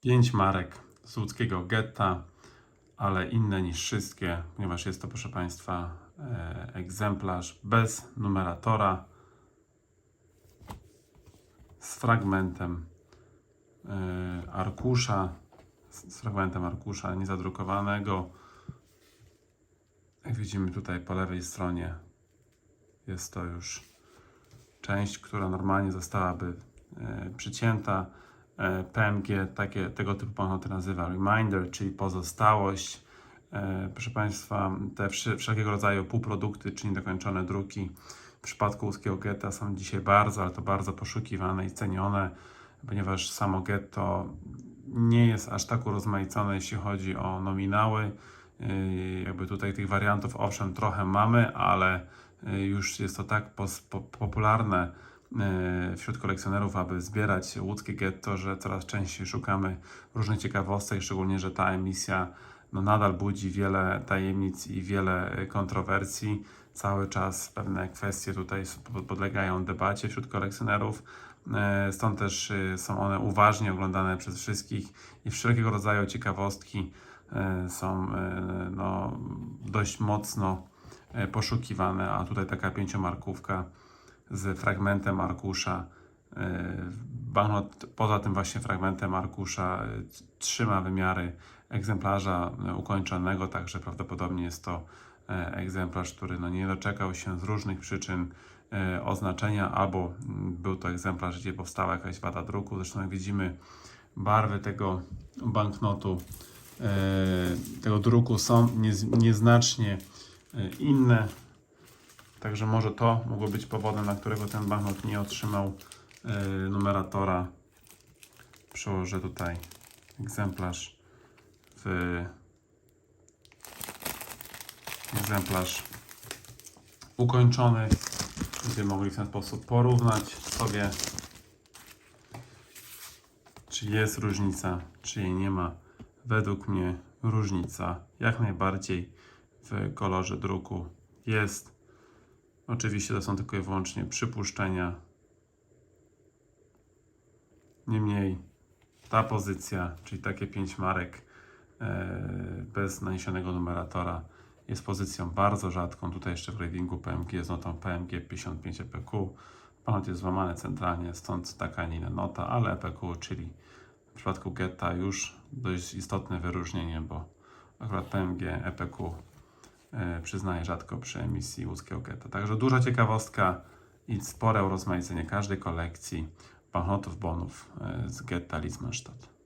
Pięć marek z łódzkiego getta, ale inne niż wszystkie, ponieważ jest to, proszę Państwa, e, egzemplarz bez numeratora z fragmentem e, arkusza, z fragmentem arkusza niezadrukowanego. Jak widzimy tutaj po lewej stronie jest to już część, która normalnie zostałaby e, przycięta. E, PMG takie, tego typu banknoty nazywa reminder, czyli pozostałość. E, proszę Państwa, te wszelkiego rodzaju półprodukty, czyli niedokończone druki w przypadku łódzkiego getta są dzisiaj bardzo, ale to bardzo poszukiwane i cenione, ponieważ samo getto nie jest aż tak urozmaicone, jeśli chodzi o nominały. Yy, Jakby tutaj tych wariantów owszem trochę mamy, ale już jest to tak popularne wśród kolekcjonerów, aby zbierać łódzkie getto, że coraz częściej szukamy różnych ciekawostek, szczególnie, że ta emisja no, nadal budzi wiele tajemnic i wiele kontrowersji. Cały czas pewne kwestie tutaj podlegają debacie wśród kolekcjonerów. E, Stąd też e, są one uważnie oglądane przez wszystkich i wszelkiego rodzaju ciekawostki e, są e, no, dość mocno e, poszukiwane, a tutaj taka pięciomarkówka z fragmentem arkusza. e, Banknot poza tym właśnie fragmentem arkusza e, trzyma wymiary egzemplarza e, ukończonego, także prawdopodobnie jest to egzemplarz, który no, nie doczekał się z różnych przyczyn oznaczenia, albo mm, był to egzemplarz, gdzie powstała jakaś wada druku. Zresztą jak widzimy, barwy tego banknotu, tego druku są niez, nieznacznie inne. Także może to mogło być powodem, dla którego ten banknot nie otrzymał e, numeratora. Przełożę tutaj egzemplarz w egzemplarz ukończony. Będziemy mogli w ten sposób porównać sobie, czy jest różnica, czy jej nie ma. Według mnie różnica jak najbardziej w kolorze druku jest. Oczywiście to są tylko i wyłącznie przypuszczenia. Niemniej ta pozycja, czyli takie 5 marek e, bez naniesionego numeratora jest pozycją bardzo rzadką. Tutaj jeszcze w ratingu PMG jest notą PMG 55 EPQ. Ponad jest złamane centralnie, stąd taka, nie inna nota, ale EPQ, czyli w przypadku Getta już dość istotne wyróżnienie, bo akurat PMG EPQ przyznaje rzadko przy emisji łódzkiego Getta. Także duża ciekawostka i spore urozmaicenie każdej kolekcji banknotów, bonów e, z Getta Litzmannstadt.